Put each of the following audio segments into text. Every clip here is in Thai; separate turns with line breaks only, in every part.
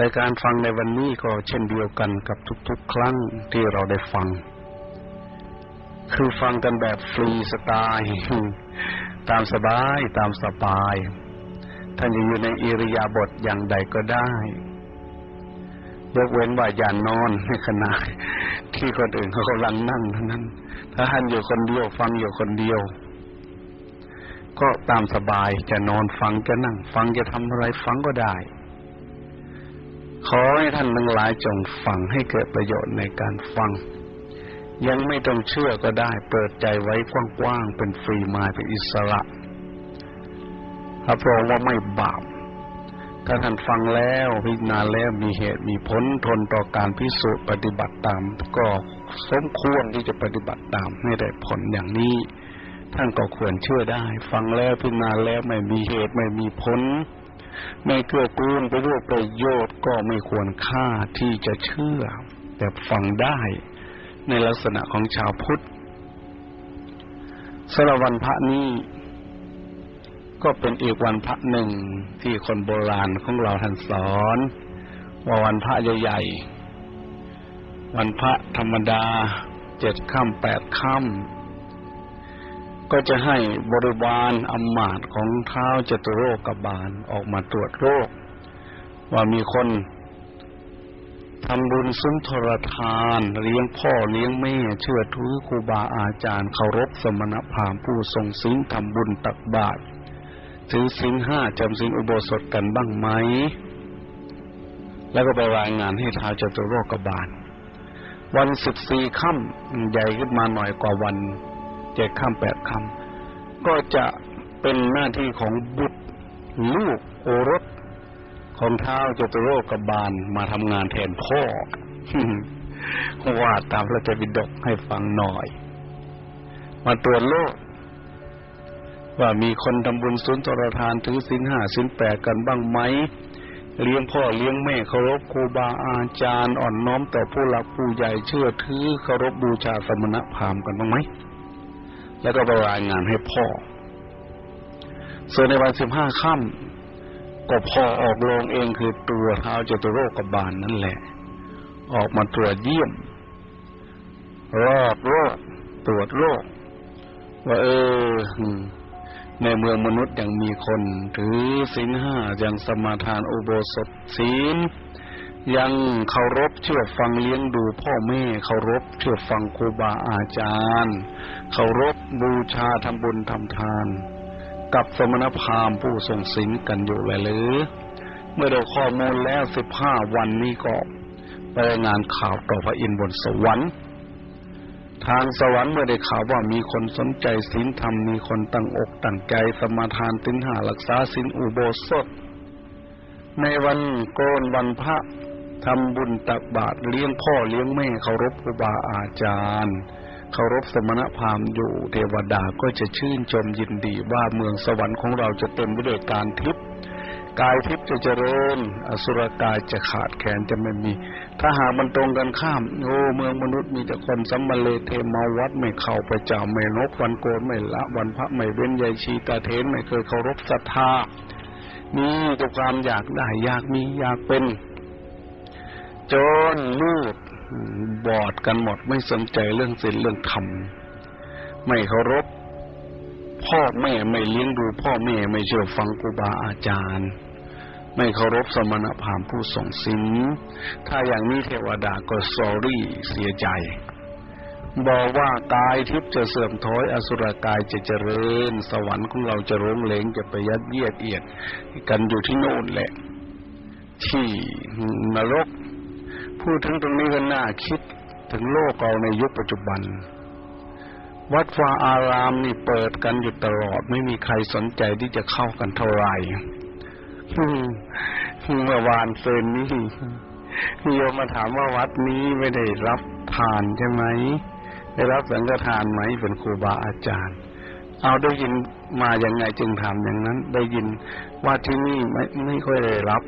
รายการฟังในวันนี้ก็เช่นเดียวกันกับทุกๆ ครั้งที่เราได้ฟัง คือฟังกันแบบฟรีสไตล์ตามสบายตามสบาย ท่านจะอยู่ในอิริยาบถอย่างใดก็ได้ยกเว้นว่าอย่านอนในขณะที่คนอื่นเขากำลังนั่งเท่านั้น ถ้าท่านอยู่คนเดียวฟังอยู่คนเดียว ก็ตามสบายจะนอนฟังจะนั่ง ฟังจะทำอะไรฟังก็ได้ ขอให้ท่านทั้งหลายจงฟังให้เกิดประโยชน์ในการฟัง ยังไม่ต้องเชื่อก็ได้ เปิดใจไว้กว้างๆเป็นฟรีมายเป็นอิสระรับรองว่าไม่บาปถ้าท่านฟังแล้วพิจารณาแล้วมีเหตุมีผลทนต่อการพิสูจน์ปฏิบัติตาม ก็สมควรที่จะปฏิบัติตามให้ได้ผลอย่างนี้ ท่านก็ควรเชื่อได้ ฟังแล้วพิจารณาแล้วไม่มีเหตุไม่มีผล ไม่เกื้อกูลไปด้วยประโยชน์ก็ไม่ควรค่าที่จะเชื่อ แต่ฟังได้ในลักษณะของชาวพุทธสรวันพระนี้ก็เป็นอีกวันพระหนึ่งที่คนโบราณของเราท่านสอน ว่าวันพระใหญ่ๆวันพระธรรมดาเจ็ดค่ำแปดค่ำ ก็จะให้บริวารอำมาตย์ของเท้าจตุโรกบาลออกมาตรวจโรค ว่ามีคนทำบุญสุนทรทานเลี้ยงพ่อเลี้ยงแม่ เชื่อถือครูบาอาจารย์เคารพสมณพราหมณ์ผู้ทรงศีลทำบุญตักบาตรถือศีลห้าจำศีลอุโบสถกันบ้างไหม แล้วก็ไปรายงานให้ท้าวจตุโรกบาล วันสิบสี่ค่ำใหญ่ขึ้นมาหน่อยกว่าวัน เจ็ดคำแปดคำก็จะเป็นหน้าที่ของบุตรลูกโอรสของเท้าจตุโรกบาลมาทำงานแทนพ่อว่าตามพระเจ้าบิดกให้ฟังหน่อย มาตรวจโลก ว่ามีคนทำบุญสุนทรทานถือศีลห้าศีลแปดกันบ้างไหม เลี้ยงพ่อเลี้ยงแม่เคารพครูบาอาจารย์อ่อนน้อมต่อผู้หลักผู้ใหญ่เชื่อถือเคารพบูชาสมณพราหมณ์กันบ้างไหม แล้วก็ไปรายงานให้พ่อ ส่วนในวันสิบห้าค่ำก็พ่อออกโรงเองคือตัวเท้าจตุโรคกบาลนั่นแหละ ออกมาตรวจเยี่ยม รอบโรคตรวจโรคว่าเออในเมืองมนุษย์ยังมีคน ถือศีลห้ายังสมาทานอุโบสถศีล ยังเคารพเชื่อฟังเลี้ยงดูพ่อแม่เคารพเชื่อฟังครูบาอาจารย์เคารพบูชาทำบุญทำทาน กับสมณพราหมณ์ผู้ทรงศีลกันอยู่เลยหรือ เมื่อได้ข้อมูลแล้วสิบห้าวันนี้ก็ไปงานข่าวต่อพระอินทร์บนสวรรค์ ทางสวรรค์เมื่อได้ข่าวว่ามีคนสนใจศีลธรรมมีคนตั้งอกตั้งใจสมาทานศีลหารักษาศีลอุโบสถในวันโกนวันพระ ทำบุญตักบาตรเลี้ยงพ่อเลี้ยงแม่เคารพครูบาอาจารย์เคารพสมณพราหมณ์อยู่เทวดาก็จะชื่นชมยินดีว่าเมืองสวรรค์ของเราจะเต็มไปด้วยการทิพย์กายทิพย์จะเจริญ อสุรกายจะขาดแคลนจะไม่มี ถ้าหากมันตรงกันข้าม โอ้เมืองมนุษย์มีแต่คนสัมมาเลเทมาวัดไม่เข้าไประจาไม่นกวันโกนไม่ละ วันพระไม่เว้นใยชีตาเทนไม่เคยเคารพศรัทธามีแต่ความอยากได้อยากมีอยากเป็น จนมืดบอดกันหมดไม่สนใจเรื่องศีลเรื่องธรรม ไม่เคารพพ่อแม่ไม่เลี้ยงดูพ่อแม่ไม่เชื่อฟังครูบาอาจารย์ ไม่เคารพสมณพราหมณ์ผู้ทรงศีลถ้าอย่างนี้เทวดาก็สอรี่เสียใจ บอกว่ากายทิพย์จะเสื่อมถอยอสุรกายจะเจริญ สวรรค์ของเราจะร้งเหลงจะไปยัดเยียดเอียด กันอยู่ที่โน่นแหละ ที่นรก พูดถึงตรงนี้ก็น่าคิดถึงโลกเราในยุคปัจจุบัน วัดวาอารามนี่เปิดกันอยู่ตลอด ไม่มีใครสนใจที่จะเข้ากันเท่าไหร่เมื่อวานเซนนี่มีโยมมาถามว่าวัดนี้ไม่ได้รับทานใช่ไหมได้รับสังฆทานไหมเป็นครูบาอาจารย์ เอาได้ยินมาอย่างไงจึงถามอย่างนั้น ได้ยินว่าที่นี่ไม่ไม่ค่อยได้รับ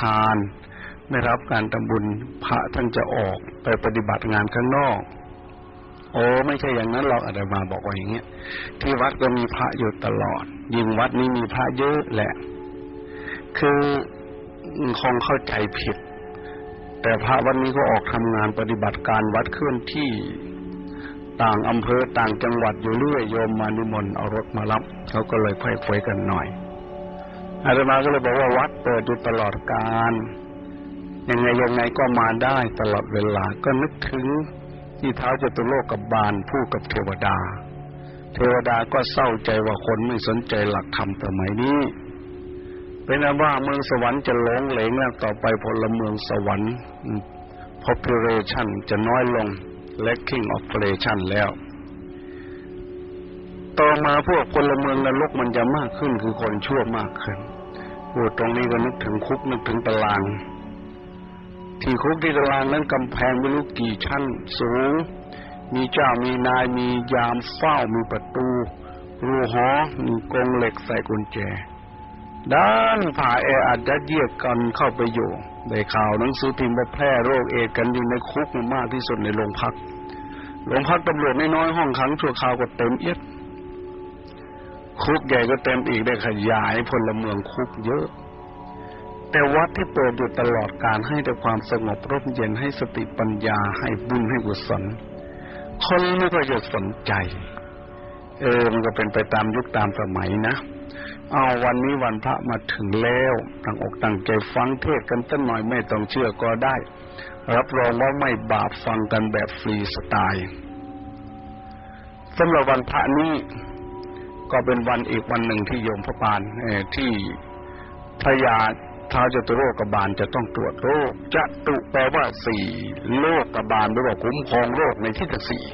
ทาน ไม่รับการทำบุญพระท่านจะออกไปปฏิบัติงานข้างนอก โอ้ไม่ใช่อย่างนั้นเราอาจจะมาบอกว่าอย่างเงี้ยที่วัดก็มีพระอยู่ตลอด ยิ่งวัดนี้มีพระเยอะแหละ คือคงเข้าใจผิด แต่พระวันนี้ก็ออกทำงานปฏิบัติการวัดเคลื่อนที่ต่างอำเภอต่างจังหวัดอยู่เรื่อยโยมมานิมนต์เอารถมารับเขาก็เลยค่อยคุยกันหน่อยอาตมาก็เลยบอกว่าวัดเปิดอยู่ตลอดการ ยังไงยังไงก็มาได้ตลอดเวลาก็นึกถึงที่เท้าจตุโลกกับบาลพูดกับเทวดา เทวดาก็เศร้าใจว่าคนไม่สนใจหลักธรรมสมัยนี้ เป็นอันว่าเมืองสวรรค์จะหลงเหลงแล้วต่อไปพลเมืองสวรรค์ population จะน้อยลง lacking of population แล้ว ต่อมาพวกพลเมืองนรกมันจะมากขึ้นคือคนชั่วมากขึ้นพูดตรงนี้ก็นึกถึงคุกนึกถึงตาราง ที่คุกที่ตารางนั้นกำแพงไม่รู้กี่ชั้นสูง มีเจ้ามีนายมียามเฝ้ามีประตู รูหอมีกรงเหล็กใส่กุญแจด้านผ่าแออัดยัดเยียดกันเข้าไปอยู่ได้ข่าวหนังสือพิมพ์ว่าแพร่โรคเอดกันอยู่ในคุกมากที่สุดในโรงพักโรงพักตำรวจน้อยห้องขังชั่วคราวก็เต็มเอียดคุกใหญ่ก็เต็มอีกได้ขยายพลเมืองคุกเยอะ แต่วัดที่เปิดอยู่ตลอดการให้แต่ความสงบร่มเย็นให้สติปัญญาให้บุญให้กุศลคนไม่ก็จะสนใจ เออ มันก็เป็นไปตามยุคตามสมัยนะเอาวันนี้วันพระมาถึงแล้วตั้งอกตั้งใจฟังเทศกันสักหน่อยไม่ต้องเชื่อก็ได้ รับรองว่าไม่บาปฟังกันแบบฟรีสไตล์สำหรับวันพระนี้ก็เป็นวันอีกวันหนึ่งที่โยมพระบาลเอ่อที่พระยา ท้าวจตุโลกบาลจะต้องตรวจโรคจะตุแปลว่าสี่โลกบาลแปลว่าคุ้มครองโรคในที่ทั้งสี่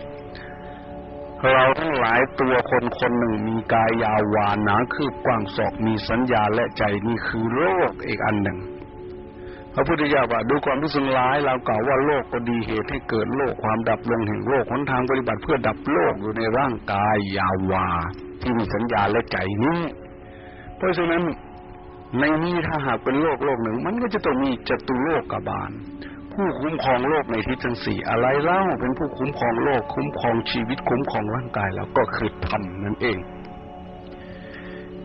เราทั้งหลายตัวคนคนหนึ่งมีกายยาววานหนาคืบกว้างศอกมีสัญญาและใจนี่คือโลกอีกอันหนึ่งพระพุทธเจ้าว่าดูความรู้สึกร้ายเรากล่าวว่าโลกก็ดีเหตุให้เกิดโลกความดับลงแห่งโลกหนทางปฏิบัติเพื่อดับโลกอยู่ในร่างกายยาวาที่มีสัญญาและใจนี้ เพราะฉะนั้น ในนี้ถ้าหากเป็นโลกโลกหนึ่ง มันก็จะต้องมีจตุโลกกบาล ผู้คุ้มครองโลกในทิศทั้งสี่อะไรเล่าเป็นผู้คุ้มครองโลก คุ้มครองชีวิตคุ้มครองร่างกายแล้วก็คือธรรมนั่นเอง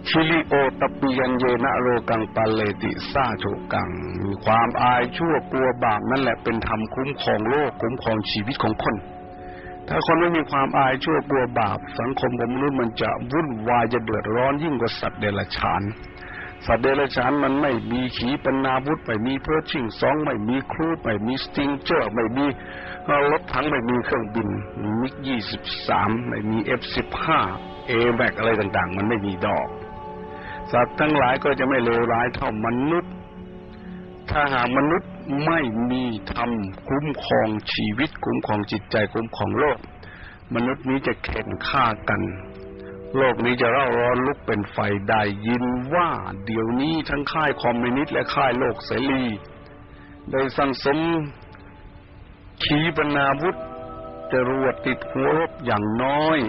ชิลิโอตปิยันเยนะโรกังปาเลติซาโชกังมีความอายชั่วกลัวบาปนั่นแหละเป็นธรรมคุ้มครองโลกคุ้มครองชีวิตของคน ถ้าคนไม่มีความอายชั่วกลัวบาป สังคมของมนุษย์มันจะวุ่นวายจะเดือดร้อนยิ่งกว่าสัตว์เดรัจฉาน สัตว์เดรัจฉานมันไม่มีขีปนาวุธไม่มีเพอร์ชิงสองไม่มีครูไม่มีสติงเจอร์ไม่มีรถถังไม่มีเครื่องบินมิกยี่สิบสามไม่มีเอฟสิบห้าเอแบกอะไรต่างๆ มันไม่มีดอก สัตว์ทั้งหลายก็จะไม่เลวร้ายเท่ามนุษย์ ถ้าหากมนุษย์ไม่มีธรรมคุ้มครองชีวิตคุ้มครองจิตใจคุ้มครองโลก มนุษย์นี้จะเข็นฆ่ากัน โลกนี้จะเร่าร้อนลุกเป็นไฟได้ยินว่า เดี๋ยวนี้ทั้งค่ายคอมมิวนิสต์และค่ายโลกเสรีได้สั่งสมขีปนาวุธจรวดติดหัวรบอย่างน้อย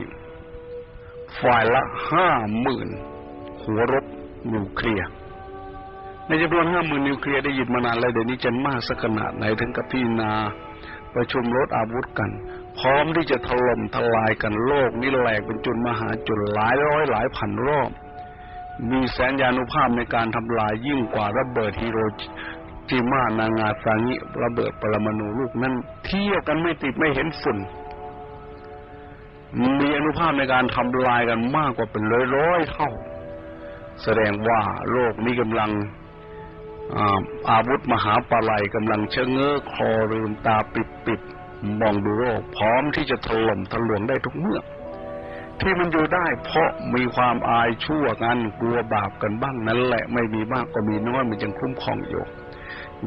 ฝ่ายละห้าหมื่นหัวรบนิวเคลียร์ในจำนวนห้าหมื่นนิวเคลียร์ได้ยินมานานแล้วเดี๋ยวนี้จะมากสักขนาดไหนถึงกับพี่นา ประชุมรถอาวุธกัน พร้อมที่จะถล่มทลายกันโลกนี้แหลกเป็นจุดมหาจุดหลายร้อยหลายพันรอบ มีแสนยานุภาพในการทำลายยิ่งกว่าระเบิดฮิโรจิมานางาซางิระเบิดปรมาณูลูกนั้นเทียบกันไม่ติดไม่เห็นฝุ่นมีอนุภาพในการทำลายกันมากกว่าเป็นร้อยร้อยๆเท่า แสดงว่าโลกนี้กำลัง อาวุธมหาปลายกำลังเชะเง้อคอลืมตาปิดปิดมองดูโลกพร้อมที่จะถล่มทะลวงได้ทุกเมื่อ ที่มันอยู่ได้เพราะมีความอายชั่วกันกลัวบาปกันบ้างนั่นแหละไม่มีมากก็มีน้อยมันยังคุ้มครองอยู่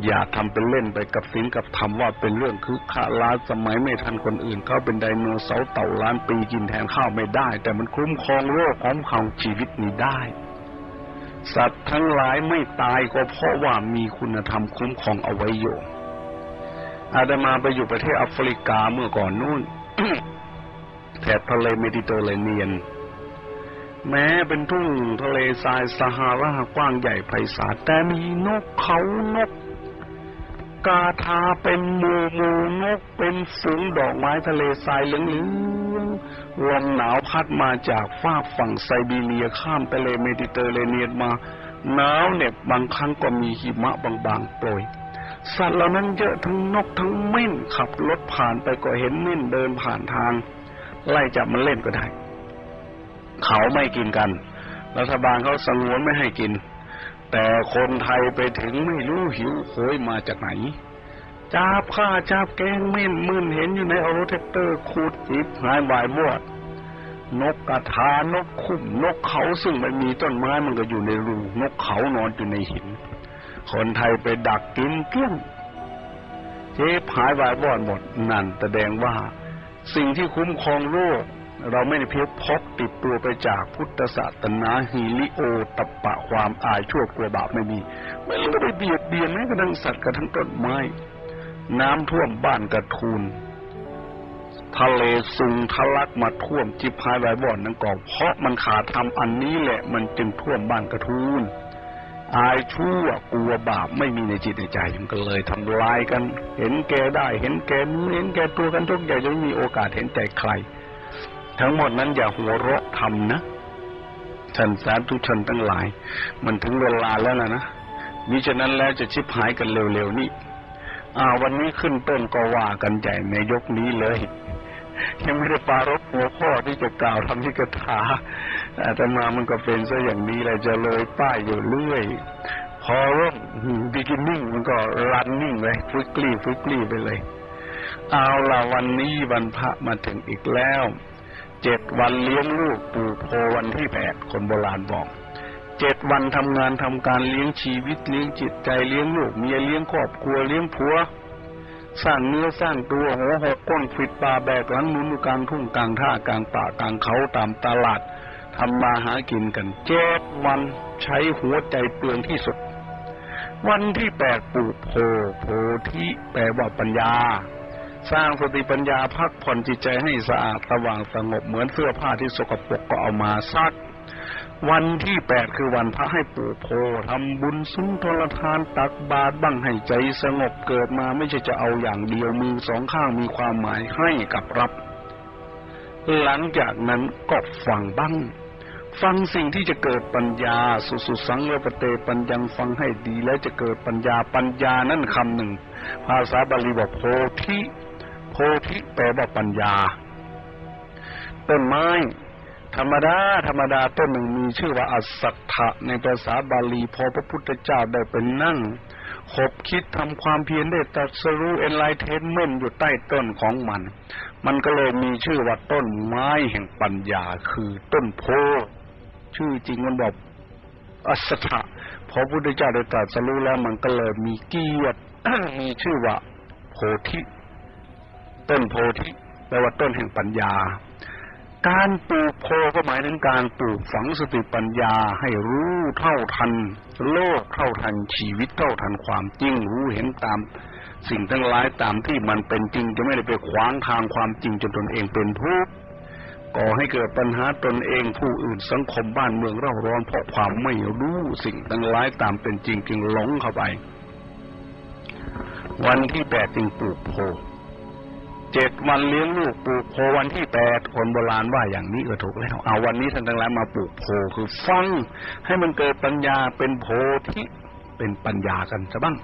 อย่าทำเป็นเล่นไปกับสิ่งกับธรรมว่าเป็นเรื่องคือขาล้าสมัยไม่ทันคนอื่นเขาเป็นไดโนเสาร์เต่าล้านปีกินแทนข้าวไม่ได้ แต่มันคุ้มครองโลกของของชีวิตนี้ได้ สัตว์ทั้งหลายไม่ตายก็เพราะว่ามีคุณธรรมคุ้มครองเอาไว้อยู่อาดามาไปอยู่ประเทศแอฟริกาเมื่อก่อนนู่นแถบทะเลเมดิเตอร์เรเนียน แม้เป็นทุ่งทะเลทรายซาฮารา กว้างใหญ่ไพศาลแต่มีนกเขานก กาทาเป็นหมูหมูนกเป็นฝูงดอกไม้ทะเลทรายเหลืองๆลมหนาวพัดมาจากฟากฝั่งไซบีเรียข้ามทะเลเมดิเตอร์เรเนียนมาหนาวเหน็บบางครั้งก็มีหิมะบางๆโปรยสัตว์เหล่านั้นเยอะทั้งนกทั้งเม่นขับรถผ่านไปก็เห็นเม่นเดินผ่านทาง ไล่จับมันเล่นก็ได้ เขาไม่กินกัน รัฐบาลเขาสงวนไม่ให้กิน แต่คนไทยไปถึงไม่รู้หิวโหยมาจากไหนจับข้าจับแกงเม่นมื่นเห็นอยู่ในเอารถแท็กเตอร์ขูดจิบหายบายบวดนกกระทานกคุ้มนกเขาซึ่งมันมีต้นไม้มันก็อยู่ในรูนกเขานอนอยู่ในหิน คนไทยไปดักกินเกลี้ยงเจ๊หายวายบอดหมดนั่นแสดงว่า สิ่งที่คุ้มครองโลก เราไม่ได้เพียงพกติดตัวไปจากพุทธศาสนาฮีลิโอตปะความอายชั่วกลัวบาปไม่มี ไม่ต้องไปเบียดเบียนแม้กระทั่งสัตว์กระทั่งต้นไม้ น้ำท่วมบ้านกระทูลทะเลซุงทะลักมาท่วมจิบหายไวบ่อนนั่นก็เพราะมันขาดทำอันนี้แหละมันจึงท่วมบ้านกระทูลอายชั่วกลัวบาปไม่มีในจิตในใจมันก็เลยทำลายกัน เห็นแก่ได้ เห็นแกนู้นเห็นแก่ตัวกันทุกอย่างจะไม่มีโอกาสเห็นใจใคร ทั้งหมดนั้นอย่าหัวเราะทำนะท่านสาธุชนทั้งหลาย มันถึงเวลาแล้วนะนะมิฉะนั้นแล้วจะชิบหายกันเร็วๆนี่อ่าวันนี้ขึ้นต้นก็ว่ากันใหญ่ในยกนี้เลย ยังไม่ได้ปารบหัวข้อที่จะกล่าวทำที่กระถาอาตมามันก็เป็นซะอย่างนี้เลยจะเลยป้ายอยู่เรื่อย พอเริ่มบิกินิ่งมันก็รันนิ่งเลยฟึกกลี่ฟึกกลี่ไปเลย เอาละวันนี้วันพระมาถึงอีกแล้ว เจ็ดวันเลี้ยงลูกปู่โพวันที่แปดคนโบราณบอกเจ็ดวันทำงานทำการเลี้ยงชีวิตเลี้ยงจิตใจเลี้ยงลูกเมียเลี้ยงครอบครัวเลี้ยงผัว สร้างเนื้อสร้างตัวหัวหอกก้นฟิดปลาแบกหลังหมุนกลางทุ่งกลางท่ากลางป่ากลางเขาตามตลาดทำมาหากินกันเจ็ดวันใช้หัวใจเปลืองที่สุด วันที่แปดปลูกโพโพธิแปลว่าปัญญา สร้างสติปัญญาพักผ่อนจิตใจให้สะอาดสว่างสงบเหมือนเสื้อผ้าที่สกปรกก็เอามาซัก วันที่แปดคือวันพระให้ปลูกโพทำบุญซุ้มทรทานตักบาตรบ้างให้ใจสงบเกิดมาไม่ใช่จะเอาอย่างเดียวมือสองข้างมีความหมายให้กับรับ หลังจากนั้นก็ฟังบ้างฟังสิ่งที่จะเกิดปัญญา สุสุสังเลปเตปัญญังฟังให้ดีแล้วจะเกิดปัญญาปัญญานั่นคำหนึ่ง ภาษาบาลีบอกโพธิ ธิแปลว่าปัญญา ต้นไม้ ธรรมดา ธรรมดาต้นหนึ่งมีชื่อว่าอัสสัทธะในภาษาบาลีพอพระพุทธเจ้าได้เป็นนั่งขบคิดทำความเพียรได้ตรัสรู้เอ็นไลเทนเมนอยู่ใต้ต้นของมัน มันก็เลยมีชื่อว่าต้นไม้แห่งปัญญาคือต้นโพชื่อจริงมันบอกอัสสัทธะพอพระพุทธเจ้าได้ตรัสรู้แล้วมันก็เลยมีเกียรติมีชื่อว่าโพธิ ต้นโพธิแปลว่าต้นแห่งปัญญา การปลูกโพก็หมายถึงการปลูกฝังสติปัญญาให้รู้เท่าทัน โลกเท่าทันชีวิตเท่าทันความจริงรู้เห็นตาม สิ่งทั้งหลายตามที่มันเป็นจริงจะไม่ได้ไปขวางทางความจริงจนตนเองเป็นทุกข์ก่อให้เกิดปัญหาตนเองผู้อื่นสังคมบ้านเมืองเร่าร้อนเพราะความไม่รู้สิ่งทั้งหลายตามเป็นจริงจึงหลงเข้าไป วันที่แปดจึงปลูกโพ เจ็ดวันเลี้ยงลูกปลูกโพวันที่แปดคนโบราณว่าอย่างนี้เออถูกแล้วเอาวันนี้ท่านทั้งหลายมาปลูกโพคือฟังให้มันเกิดปัญญาเป็นโพธิเป็นปัญญากันซะบ้าง